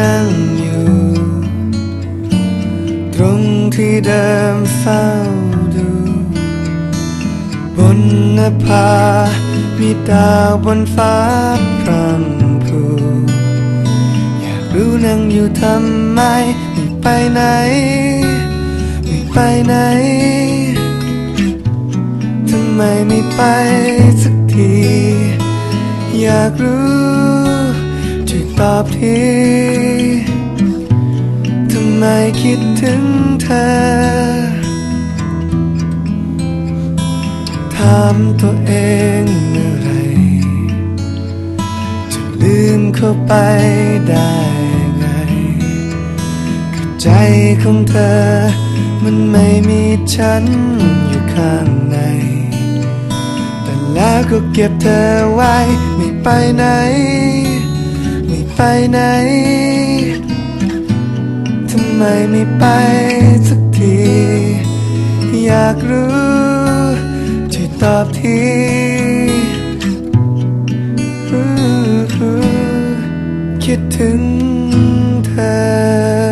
นั่งอยู่ ตรงที่เดิมเฝ้าดู บนนภา มีดาวบนฟ้าพรำพรูอยากรู้นั่งอยู่ทำไม ไม่ไปไหน ไม่ไปไหน ทำไมไม่ไปสักที อยากรู้ อบทีทำไมคิดถึงเธอ ถามตัวเองเมื่อไร จะลืมเข้าไปได้ไงก็ใจของเธอ มันไม่มีฉันอยู่ข้างในแต่แล้วก็เก็บเธอไว้ไม่ไปไหน ไปไหน ทำไมไม่ไปสักที อยากรู้ช่วยตอบทีคิดถึงเธอ